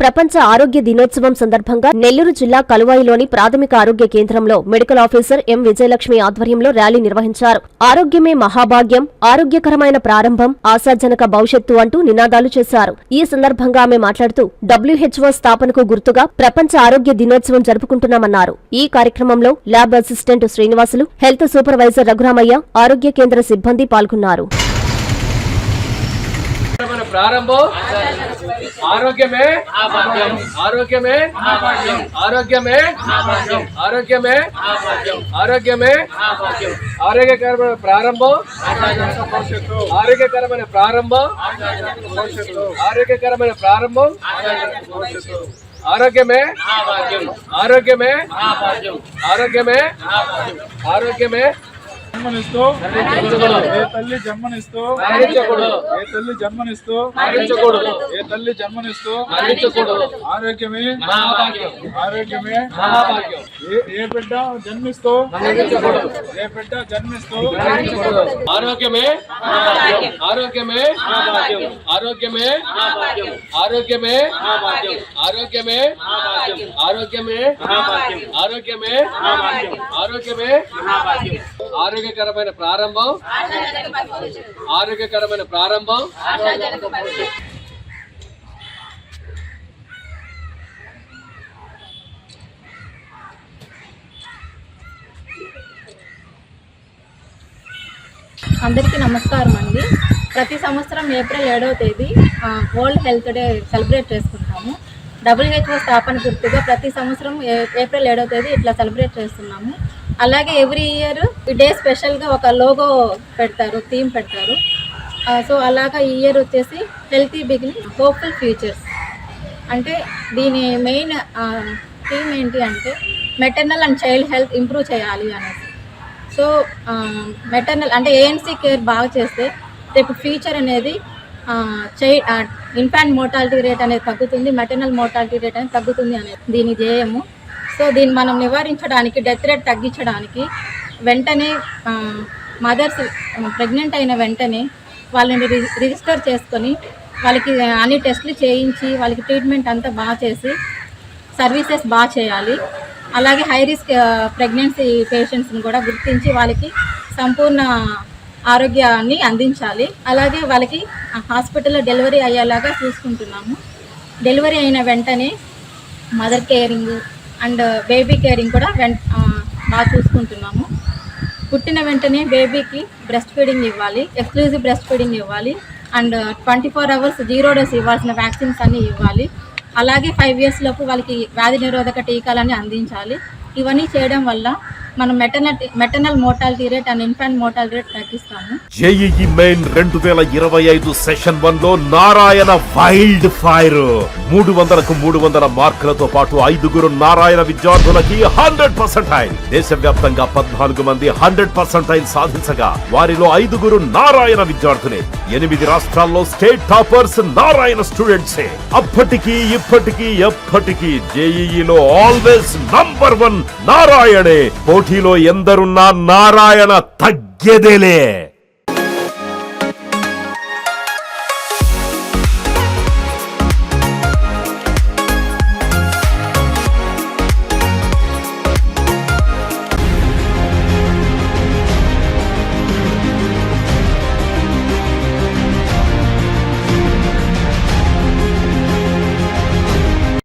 ప్రపంచ ఆరోగ్య దినోత్సవం సందర్భంగా నెల్లూరు జిల్లా కలువాయిలోని ప్రాథమిక ఆరోగ్య కేంద్రంలో మెడికల్ ఆఫీసర్ ఎం విజయలక్ష్మి ఆధ్వర్యంలో ర్యాలీ నిర్వహించారు. ఆరోగ్యమే మహాభాగ్యం ఆరోగ్యకరమైన ప్రారంభం ఆశాజనక భవిష్యత్తు అంటూ నినాదాలు చేశారు. ఈ సందర్భంగా ఆమె మాట్లాడుతూ డబ్ల్యూహెచ్ఓ స్థాపనకు గుర్తుగా ప్రపంచ ఆరోగ్య దినోత్సవం జరుపుకుంటున్నామన్నారు. ఈ కార్యక్రమంలో lab assistant Srinivasulu health supervisor Raghuramaiah ఆరోగ్య కేంద్ర సిబ్బంది పాల్గొన్నారు. ప్రారంభం. ఆరోగ్యమే. ఆరోగ్యమే. ఆరోగ్యమే. ఆరోగ్యమే. ఆరోగ్యమే. ఆరోగ్యకరమైన ప్రారంభం. ఆరోగ్యకరమైన ప్రారంభం. ఆరోగ్యకరమైన ప్రారంభం. ఆరోగ్యమే. ఆరోగ్యమే. ఆరోగ్యమే. ఆరోగ్యమే. జన్మనిస్తూ ఏ తల్లి జన్మనిస్తూ. ఏ తల్లి జన్మనిస్తూ. ఏ తల్లి జన్మనిస్తూ. ఆరోగ్యమే. ఆరోగ్యమే. ఏ- ఏ బిడ్డ జన్మిస్తూ. ఏ బిడ్డ జన్మిస్తూ మరణించకూడదు. ఆరోగ్యమే ఆరోగ్యమే ఆరోగ్యమే ఆరోగ్యమే ఆరోగ్యమే ఆరోగ్యమే ఆరోగ్యమే ఆరోగ్యమే ఆరోగ్యకరమైన ప్రారంభం. ఆరోగ్యకరమైన ప్రారంభం. అందరికీ నమస్కారం అండి. ప్రతి సంవత్సరం ఏప్రిల్ ఏడవ తేదీ వరల్డ్ హెల్త్ డే సెలబ్రేట్ చేసుకుంటాము. డబ్ల్యూహెచ్ఓ స్థాపన గుర్తుగా ప్రతి సంవత్సరం ఏ- ఏప్రిల్ ఏడవ తేదీ ఇట్లా సెలబ్రేట్ చేస్తున్నాము. అలాగే ఎవ్రీ ఇయర్ ఈ డే స్పెషల్గా ఒక లోగో పెడతారు థీమ్ పెడతారు. సో అలాగా ఈ ఇయర్ వచ్చేసి హెల్తీ బిగినింగ్ హోప్ఫుల్ ఫ్యూచర్స్. అంటే దీని మెయిన్ థీమ్ ఏంటి అంటే maternal and child health improve చేయాలి అనేసి. సో మెటర్నల్ అంటే ఏఎన్సీ కేర్ బాగా చేస్తే రేపు ఫ్యూచర్ అనేది చై ఇన్ఫాంట్ మోర్టాలిటీ రేట్ అనేది తగ్గుతుంది మెటర్నల్ మోర్టాలిటీ రేట్ అనేది తగ్గుతుంది అనేది దీని ధ్యేయము. సో దీన్ని మనం నివారించడానికి డెత్ రేట్ తగ్గించడానికి వెంటనే మదర్స్ ప్రెగ్నెంట్ అయిన వెంటనే వాళ్ళని రిజిస్టర్ చేసుకొని వాళ్ళకి అన్ని టెస్టులు చేయించి వాళ్ళకి ట్రీట్మెంట్ అంతా బాగా చేసి సర్వీసెస్ బాగా చేయాలి. అలాగే హై రిస్క్ ప్రెగ్నెన్సీ పేషెంట్స్ని కూడా గుర్తించి వాళ్ళకి సంపూర్ణ ఆరోగ్యాన్ని అందించాలి. అలాగే వాళ్ళకి హాస్పిటల్లో డెలివరీ అయ్యేలాగా చూసుకుంటున్నాము. డెలివరీ అయిన వెంటనే mother caring and baby caring కూడా వెంట బాగా చూసుకుంటున్నాము. పుట్టిన వెంటనే బేబీకి బ్రెస్ట్ ఫీడింగ్ ఇవ్వాలి ఎక్స్క్లూజివ్ బ్రెస్ట్ ఫీడింగ్ ఇవ్వాలి and twenty four hours zero dose ఇవ్వాల్సిన వ్యాక్సిన్స్ అన్నీ ఇవ్వాలి. అలాగే ఫైవ్ ఇయర్స్ లోపు వాళ్ళకి వ్యాధి నిరోధక టీకాలన్నీ అందించాలి. ఇవన్నీ చేయడం వల్ల మనం maternity maternal mortality rate and infant mortality rate తగ్గిస్తాము. జేఈఈ మెయిన్ రెండు వేల ఇరవై ఐదు సెషన్ వన్లో నారాయణ వైల్డ్ ఫైర్. మూడు వందలకు మూడు వందల మార్కులతో పాటు ఐదుగురు నారాయణ విద్యార్థులకి హండ్రెడ్ పర్సెంటైల్ దేశవ్యాప్తంగా పద్నాలుగు మంది హండ్రెడ్ పర్సెంటైల్ సాధించగా వారిలో ఐదుగురు నారాయణ విద్యార్థులే. ఎనిమిది రాష్ట్రాల్లో స్టేట్ టాపర్స్ నారాయణ స్టూడెంట్సే. అప్పటికి ఇప్పటికీ ఎప్పటికీ జేఈఈలో ఆల్వేస్ నంబర్ వన్ నారాయణే. పోటీలో ఎందరున్నా నారాయణ తగ్గేదేలే.